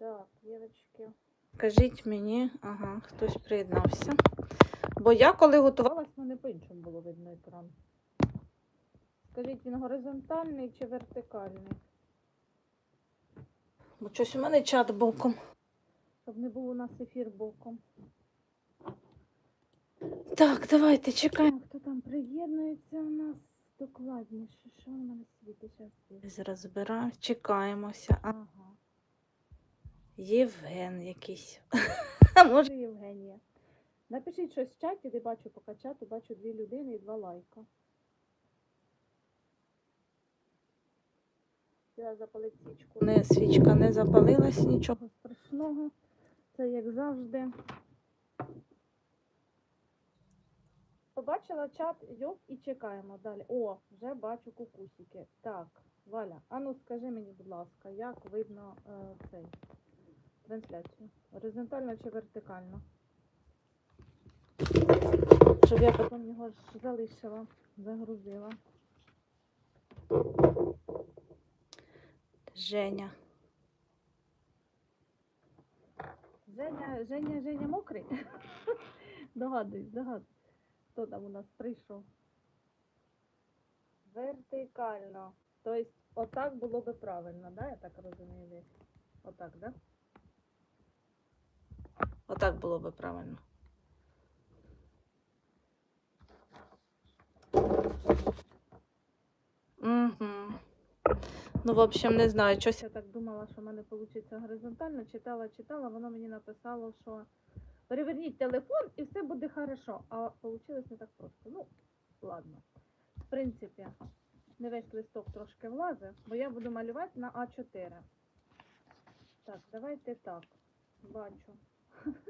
Так, дівчатки. Скажіть мені, ага, хтось приєднався. Бо я коли готувалась, мене по-іншому було видно екран. Скажіть, він горизонтальний чи вертикальний? Бо щось у мене чат боком. Щоб не був у нас ефір боком. Так, давайте чекаємо, хто там приєднується у нас докладніше. Що у мене світить? Зараз збираю. Чекаємося. Ага. Євген якийсь. А може Євгенія. Напишіть щось в чаті, де бачу поки чату, бачу дві людини і два лайка. Я запалити свічку. Не, свічка не запалилась, нічого страшного. Це як завжди. Побачила чат, йоп, і чекаємо далі. О, вже бачу кукусики. Так, Валя, а ну скажи мені, будь ласка, як видно е, цей трансляцію? Горизонтально чи вертикально? Щоб я потім його ж залишила, загрузила. Женя. Женя, Женя, Женя мокрий? Догадуюсь, догадуюсь. Хто там у нас прийшов? Вертикально. Тобто, отак було би правильно, да? Я так розумію. Отак, да? Отак було би правильно. Угу. Ну, в общем, не знаю. Щось я так думала, що в мене вийде горизонтально. Читала, читала, воно мені написало, що переверніть телефон і все буде хорошо. А вийшло не так просто. Ну, ладно. В принципі, не весь листок трошки влазить, бо я буду малювати на А4. Так, давайте так. Бачу.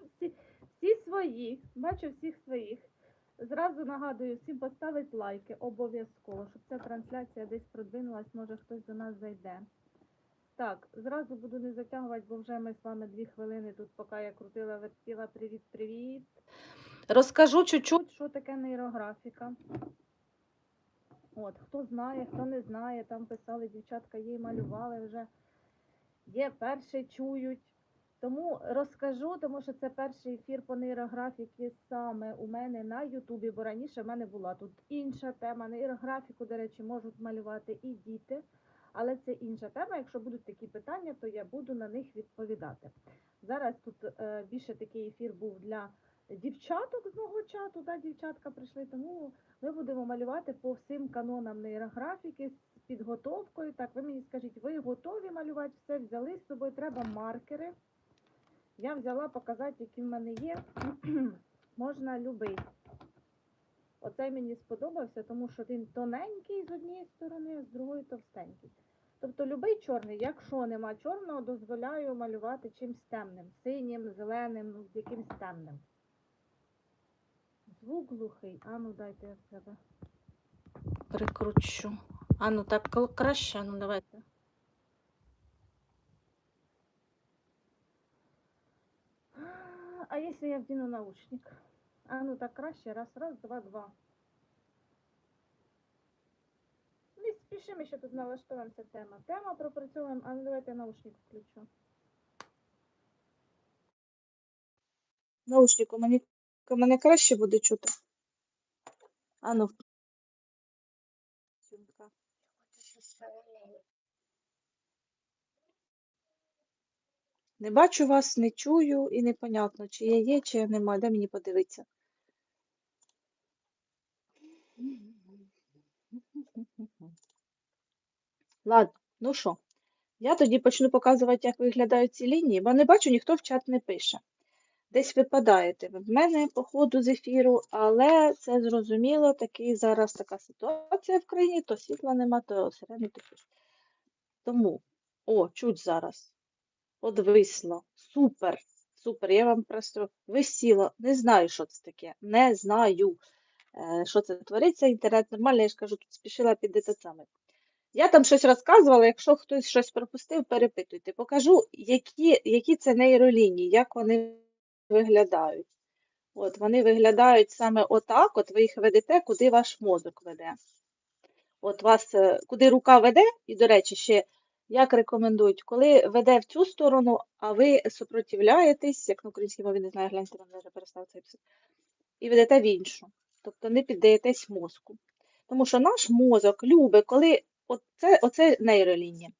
Всі, всі свої. Бачу всіх своїх. Зразу нагадую всім поставити лайки обов'язково, щоб ця трансляція десь продвинулась, може хтось до нас зайде. Так, зразу буду не затягувати, бо вже ми з вами дві хвилини тут, поки я крутила, вертіла. Привіт, привіт. Розкажу чуть-чуть, що таке нейрографіка. От, хто знає, хто не знає, там писали дівчатка, їй малювали вже. Є перші чують. Тому розкажу, тому що це перший ефір по нейрографіки саме у мене на Ютубі, бо раніше в мене була тут інша тема. Нейрографіку, до речі, можуть малювати і діти, але це інша тема. Якщо будуть такі питання, то я буду на них відповідати. Зараз тут е, більше такий ефір був для дівчаток з мого чату, да, дівчатка прийшли, тому ми будемо малювати по всім канонам нейрографіки з підготовкою. Так, ви мені скажіть, ви готові малювати все, взяли з собою, треба маркери. Я взяла показати, які в мене є. Можна любий. Оцей мені сподобався, тому що він тоненький з однієї сторони, а з другої товстенький. Тобто любий чорний, якщо нема чорного, дозволяю малювати чимсь темним. Синім, зеленим, ну, якимсь темним. Звук глухий. А ну дайте я в себе. Прикручу. А ну так краще, ну давайте. А если я вдену наушник? А ну так краще. Раз, раз, два, два. Не спішимо, що тут налаштовуємося тема. Тема пропрацьовуємо, а ну давайте наушник включу. Наушник у мене, у мене краще буде чути. А ну. Не бачу вас, не чую і непонятно, чи я є, чи я нема. Де мені подивитися? Ладно, ну що, я тоді почну показувати, як виглядають ці лінії, бо не бачу, ніхто в чат не пише. Десь випадаєте ви в мене по ходу з ефіру, але це зрозуміло, такий зараз така ситуація в країні, то світла нема, то сирени також. Тому, о, чуть зараз. Подвисло. Супер. Супер. Я вам просто висіла. Не знаю, що це таке. Не знаю, е, що це твориться. Інтернет нормальний, я ж кажу, тут спішила під саме. Я там щось розказувала, якщо хтось щось пропустив, перепитуйте. Покажу, які, які це нейролінії, як вони виглядають. От, вони виглядають саме отак, от ви їх ведете, куди ваш мозок веде. От вас, е, куди рука веде, і, до речі, ще Як рекомендують, коли веде в цю сторону, а ви супротивляєтесь, як на українській мові не знаю, гляньте, там вже перестав цей писати, і ведете в іншу. Тобто не піддаєтесь мозку. Тому що наш мозок любить, коли оце, оце нейролінія.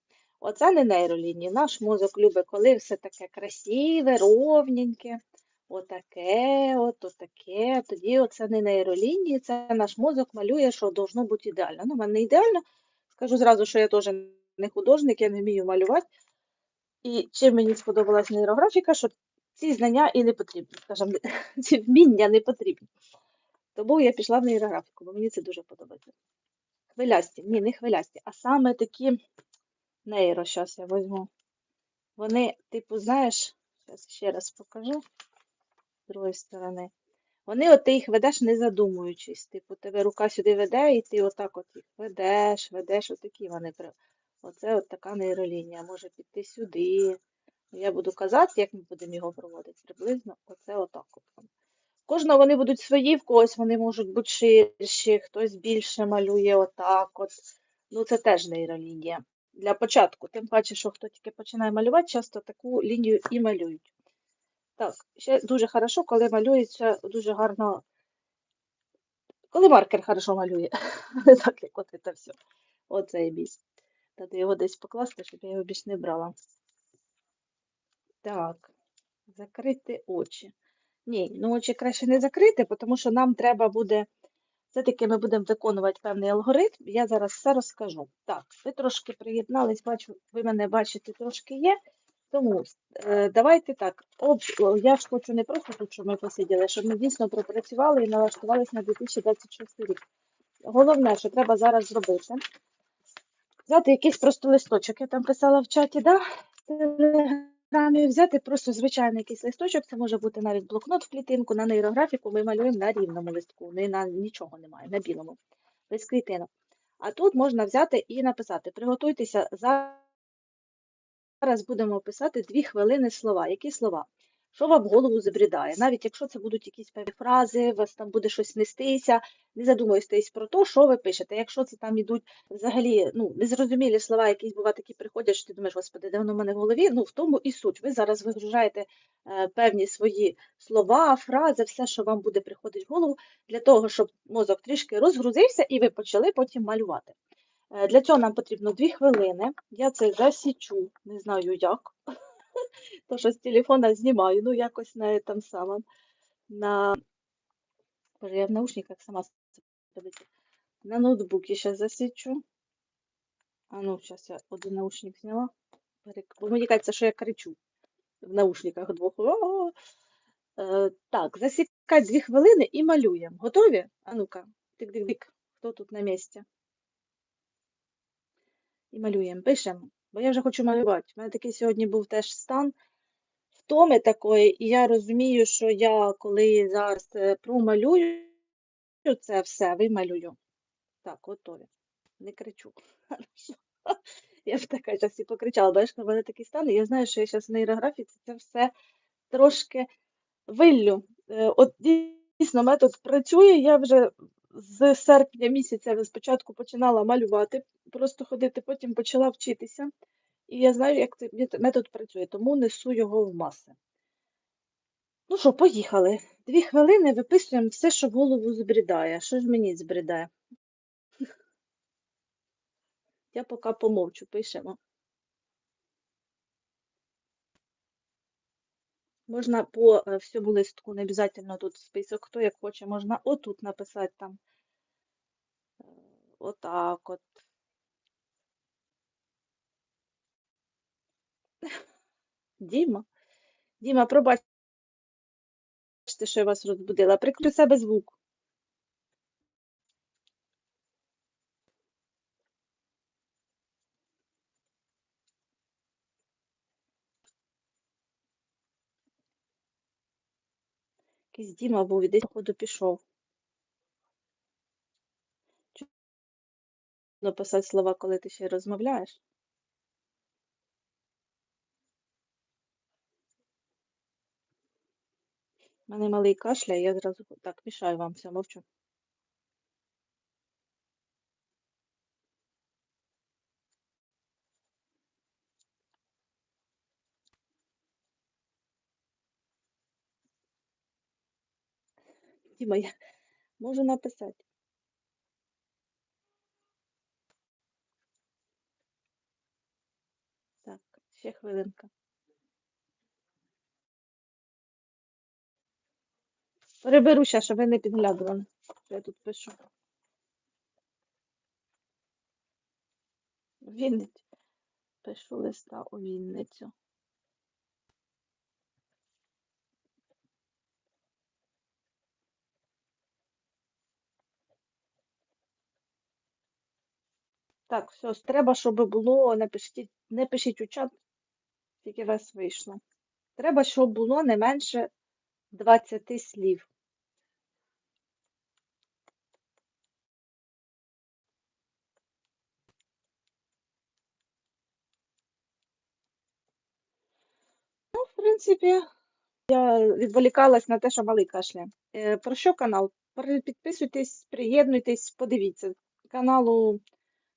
Оце не нейролінія. Наш мозок любить, коли все таке красиве, ровненьке, отаке, от, отаке. Тоді оце не нейролінії, це наш мозок малює, що должно бути ідеально. Ну, в мене не ідеально. Скажу зразу, що я теж не художник, я не вмію малювати. І чим мені сподобалась нейрографіка, що ці знання і не потрібні, скажімо, ці вміння не потрібні. Тому я пішла в нейрографіку, бо мені це дуже подобається. Хвилясті, ні, не хвилясті, а саме такі нейро, зараз я візьму. Вони, типу, знаєш, зараз ще раз покажу з другої сторони. Вони от ти їх ведеш, не задумуючись. Типу, тебе рука сюди веде, і ти отак от їх ведеш, ведеш, отакі вони. Оце от така нейролінія. Може піти сюди. Я буду казати, як ми будемо його проводити. Приблизно оце отак от. Кожного вони будуть свої, в когось вони можуть бути ширші, хтось більше малює отак от. Ну, це теж нейролінія. Для початку, тим паче, що хто тільки починає малювати, часто таку лінію і малюють. Так, ще дуже хорошо, коли малюється дуже гарно. Коли маркер хорошо малює. Так, як от це все. Оцей біс. Треба його десь покласти, щоб я його більш не брала. Так, закрити очі. Ні, ну очі краще не закрити, тому що нам треба буде. Все-таки ми будемо виконувати певний алгоритм. Я зараз все розкажу. Так, ви трошки приєднались, бачу, ви мене бачите, трошки є. Тому е, давайте так. Об, я ж хочу не просто тут, щоб ми посиділи, щоб ми дійсно пропрацювали і налаштувалися на 2026 рік. Головне, що треба зараз зробити, взяти якийсь просто листочок. Я там писала в чаті, да? телеграмі, взяти просто звичайний якийсь листочок, це може бути навіть блокнот в клітинку, на нейрографіку ми малюємо на рівному листку, не на нічого немає, на білому, без клітинок. А тут можна взяти і написати: приготуйтеся. Зараз будемо писати дві хвилини слова. Які слова? Що вам в голову забрідає? Навіть якщо це будуть якісь певні фрази, вас там буде щось нестися, не задумуйтесь про те, що ви пишете. Якщо це там ідуть взагалі ну, незрозумілі слова, якісь бувають, такі приходять, що ти думаєш, господи, де воно в мене в голові? Ну, в тому і суть. Ви зараз вигружаєте е, певні свої слова, фрази, все, що вам буде приходити в голову, для того, щоб мозок трішки розгрузився і ви почали потім малювати. Е, Для цього нам потрібно 2 хвилини. Я це засічу, не знаю як. То, що з телефона знімаю, ну якось на там самому. На... Боже, я в наушниках сама. На ноутбуці ще засічу. А ну, зараз я один наушник. Перек- Бо мені кажеться, що я кричу в наушниках двох. О! Е, так, засікать 2 хвилини і малюємо. Готові? А ну-ка, тик-тик-тик. Хто тут на місці? і малюємо, пишемо. Бо я вже хочу малювати. У мене такий сьогодні був теж стан втоми такої, і я розумію, що я коли зараз е, промалюю це все, вималюю. Так, готові. Не кричу. Я б така зараз і покричала, бачиш, в мене такий стан, я знаю, що я зараз в нейрографіці це все трошки виллю. Е, От дійсно метод працює, я вже з серпня місяця спочатку починала малювати, просто ходити, потім почала вчитися. І я знаю, як цей метод працює, тому несу його в маси. Ну що, поїхали. Дві хвилини виписуємо все, що в голову збрідає. Що ж мені збрідає? Я поки помовчу, пишемо. Можна по е, всьому листку, не обов'язково тут список, хто як хоче, можна отут написати там. е, Отак от. Діма. Діма, пробачте, що я вас розбудила. Приклю себе звук. Якийсь Діма був десь, походу, пішов. Написати слова, коли ти ще розмовляєш. У мене малий кашля, я зразу так мішаю вам все, мовчу. Діма, я можу написати. Так, ще хвилинка. Переберу ще, щоб ви не підглядували. Я тут пишу. Вінницю. Пишу листа у Вінницю. Так, все, треба, щоб було, напишіть, не пишіть у чат, тільки вас вийшло. Треба, щоб було не менше 20 слів. Ну, в принципі, я відволікалась на те, що малий кашляє. Е, Про що канал? Підписуйтесь, приєднуйтесь, подивіться. Каналу,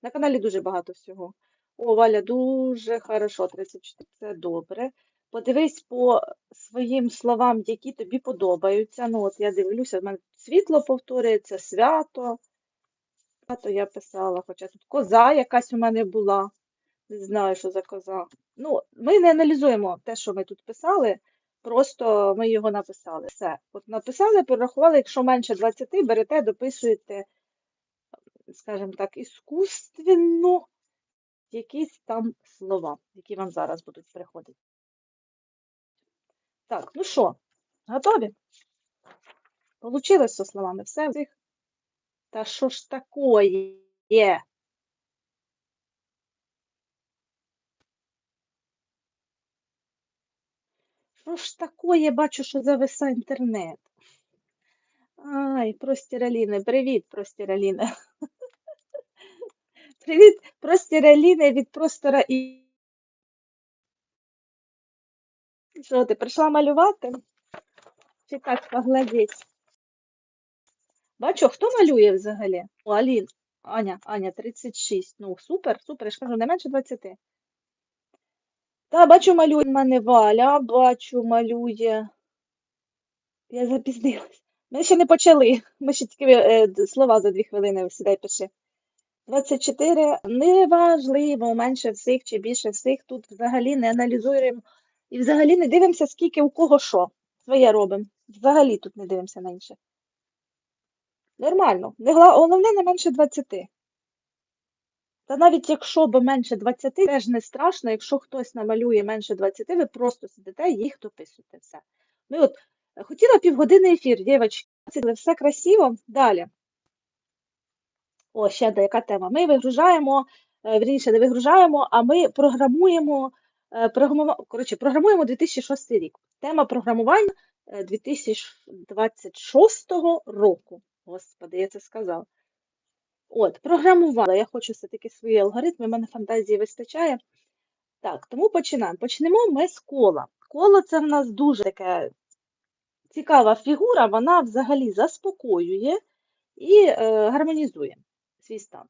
на каналі дуже багато всього. О, Валя, дуже хорошо, 34, це добре. Подивись по своїм словам, які тобі подобаються. Ну, от я дивлюся, в мене світло повторюється, свято. Свято я писала, хоча тут коза якась у мене була. Не знаю, що за коза. Ну, ми не аналізуємо те, що ми тут писали, просто ми його написали. Все. От написали, порахували, якщо менше 20, берете, дописуєте, скажімо так, іскусственно якісь там слова, які вам зараз будуть приходити. Так, ну що, готові? Получилось зі словами все всіх. Та що ж такое? Що ж такое, бачу, що зависа інтернет. Ай, простіраліни, привіт, простіраліни. Привіт, простіраліни від простора і. Що, ти прийшла малювати? Чи так поглядіть? Бачу, хто малює взагалі? О, Алін, Аня, Аня, 36. Ну, супер, супер, я ж кажу, не менше 20. Та, бачу, малює в мене Валя, бачу, малює. Я запізнилась. Ми ще не почали. Ми ще тільки е, слова за дві хвилини сідай пиши. 24. Неважливо, менше всіх чи більше всіх. Тут взагалі не аналізуємо і взагалі не дивимося, скільки у кого що. Своє робимо. Взагалі тут не дивимося на інше. Нормально. Головне не менше 20. Та навіть якщо б менше 20, теж не страшно, якщо хтось намалює менше 20, ви просто сидите і їх дописуєте. Все. Ми от е, хотіла півгодини ефір, дівчатки, все красиво. Далі. О, ще деяка тема. Ми вигружаємо, е, вірніше, не вигружаємо, а ми програмуємо, е, коротше, програмуємо 2006 рік. Тема програмування е, 2026 року. Господи, я це сказала. От, програмувала. Я хочу все-таки свої алгоритми, в мене фантазії вистачає. Так, тому починаємо. Почнемо ми з кола. Коло це в нас дуже таке цікава фігура, вона взагалі заспокоює і е, гармонізує свій стан.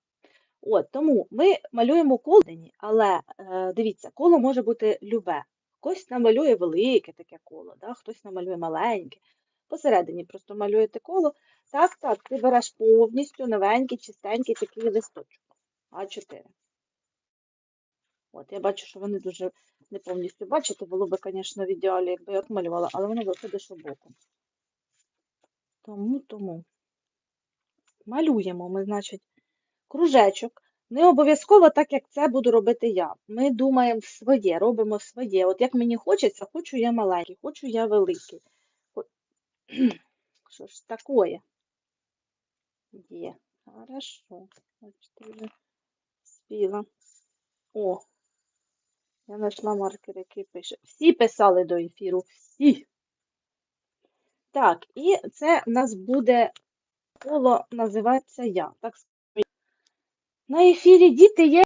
От, тому ми малюємо коло, але е, дивіться, коло може бути любе. Хтось намалює велике таке коло, да? хтось намалює маленьке. Посередині просто малюєте коло. Так, так, ти береш повністю новенький, чистенький такий листочок. А4. От, я бачу, що вони дуже не повністю бачите. Було б, звісно, в ідеалі, якби я от малювала, але воно виходить боком. Тому, тому. Малюємо ми, значить, кружечок. Не обов'язково так, як це буду робити я. Ми думаємо своє, робимо своє. От як мені хочеться, хочу я маленький, хочу я великий. Що ж такое? Є. Хорошо. Бачите, спіла. О, я знайшла маркер, який пише. Всі писали до ефіру. Всі. Так, і це в нас буде коло називається я. Так. На ефірі діти є.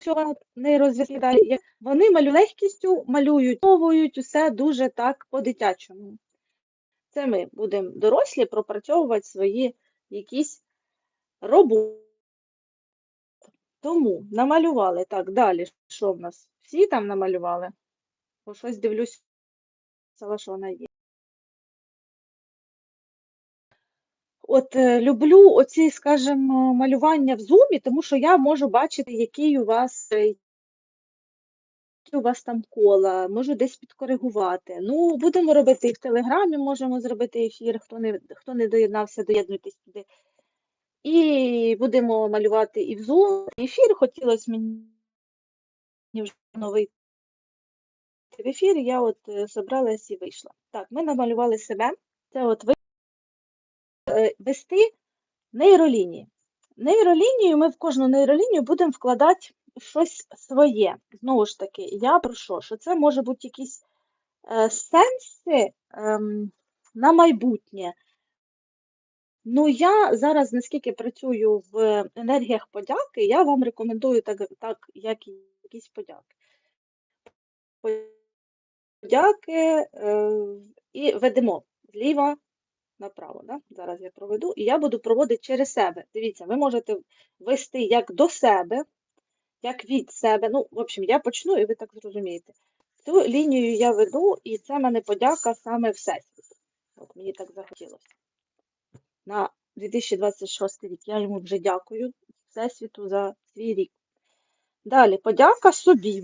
Що не розв'язали. Вони малю легкістю малюють, мовують усе дуже так по-дитячому. Це ми будемо дорослі пропрацьовувати свої якісь роботи. Тому намалювали. Так, далі. Що в нас? Всі там намалювали? Бо щось дивлюсь, що вона є. От е, люблю оці, скажімо, малювання в зумі, тому що я можу бачити, який у вас, е, у вас там кола, можу десь підкоригувати. Ну, будемо робити і в Телеграмі, можемо зробити ефір. Хто не, хто не доєднався, доєднуйтесь туди. І будемо малювати і в Zoom, і ефір. Хотілося мені вже новий в ефір, я от е, собралась і вийшла. Так, ми намалювали себе. Це от ви е, вести нейролінії. Нейролінію ми в кожну нейролінію будемо вкладати щось своє. Знову ж таки, я про що? Що це може бути якісь е, сенси ем, на майбутнє. Ну, я зараз, наскільки працюю в енергіях подяки, я вам рекомендую так, так як якісь подяки. Подяки е, і ведемо зліва направо. Да? Зараз я проведу, і я буду проводити через себе. Дивіться, ви можете вести як до себе, як від себе. Ну, в общем, я почну, і ви так зрозумієте. Цю лінію я веду, і це мене подяка саме Всесвіту. От мені так захотілося. На 2026 рік я йому вже дякую Всесвіту за свій рік. Далі, подяка собі.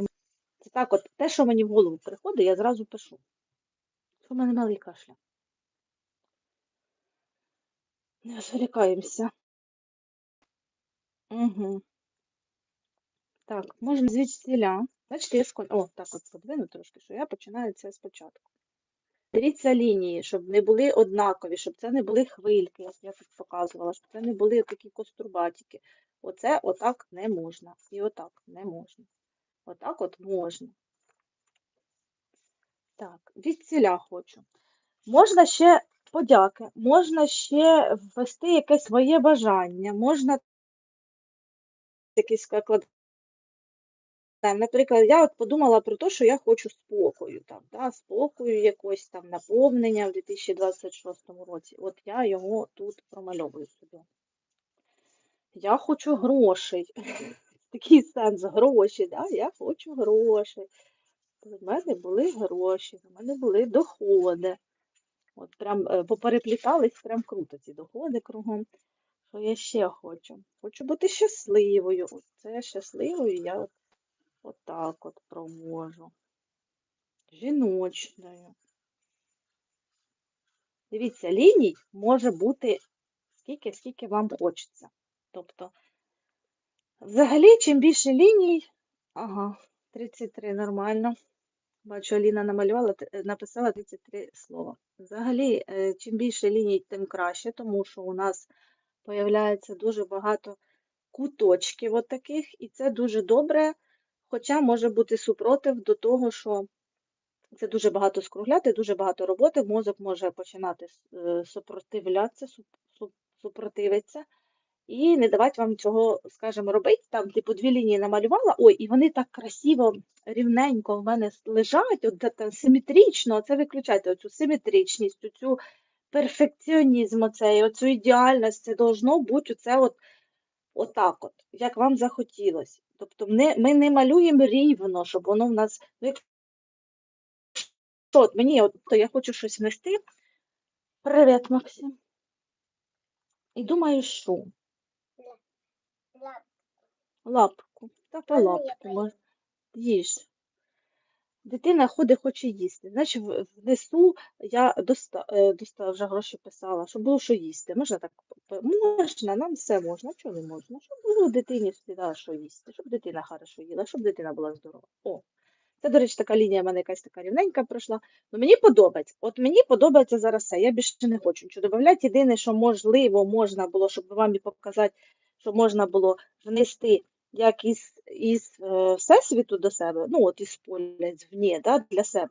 Це так, от те, що мені в голову приходить, я зразу пишу. Що в мене малий кашля. Не розвлікаємося. Угу. Так, можна звідсіля. Бачите, я скон... О, так от подвину трошки, що я починаю це спочатку. Дивіться лінії, щоб не були однакові, щоб це не були хвильки, як я тут показувала, щоб це не були такі кострубатики. Оце отак не можна. І отак не можна. Отак от можна. Так, від хочу. Можна ще подяки, можна ще ввести якесь своє бажання, можна якийсь склад. Наприклад, я от подумала про те, що я хочу спокою, там, да, спокою якось там наповнення в 2026 році. От я його тут промальовую собі. Я хочу грошей. Такий сенс гроші, да? я хочу грошей. У мене були гроші, у мене були доходи. От прям е, попереплітались, прям круто ці доходи кругом. Що я ще хочу? Хочу бути щасливою. Це щасливою я от, от так от проможу. Жіночною. Дивіться, ліній може бути скільки, скільки вам хочеться. Тобто, взагалі, чим більше ліній, ага, 33 нормально. Бачу, Аліна намалювала, е, написала 33 слова. Взагалі, е, чим більше ліній, тим краще, тому що у нас появляється дуже багато куточків от таких, і це дуже добре, хоча може бути супротив до того, що це дуже багато скругляти, дуже багато роботи, мозок може починати е, супротивлятися, суп- суп- супротивитися і не давати вам цього, скажімо, робити. Там, типу, дві лінії намалювала, ой, і вони так красиво, рівненько в мене лежать, от так симетрично, це виключайте оцю симетричність, оцю перфекціонізм, оцей, оцю ідеальність, це должно бути оце от, отак от, як вам захотілося. Тобто ми, ми не малюємо рівно, щоб воно в нас. От мені, от, то я хочу щось внести. Привіт, Максим. І думаю, що? Лапку. Та по лапку? Їж. Дитина ходить, хоче їсти. Значить, внесу я доста, е, доста вже гроші писала, щоб було що їсти. Можна так? Можна, нам все можна. Чого не можна? Щоб було дитині всегда що їсти, щоб дитина хорошо їла, щоб дитина була здорова. О, це, до речі, така лінія в мене якась така рівненька пройшла. Ну, мені подобається. От мені подобається зараз все. Я більше не хочу нічого додати. Єдине, що можливо можна було, щоб вам і показати, що можна було внести як із, із е, всесвіту до себе, ну от із поля звні, да, для себе.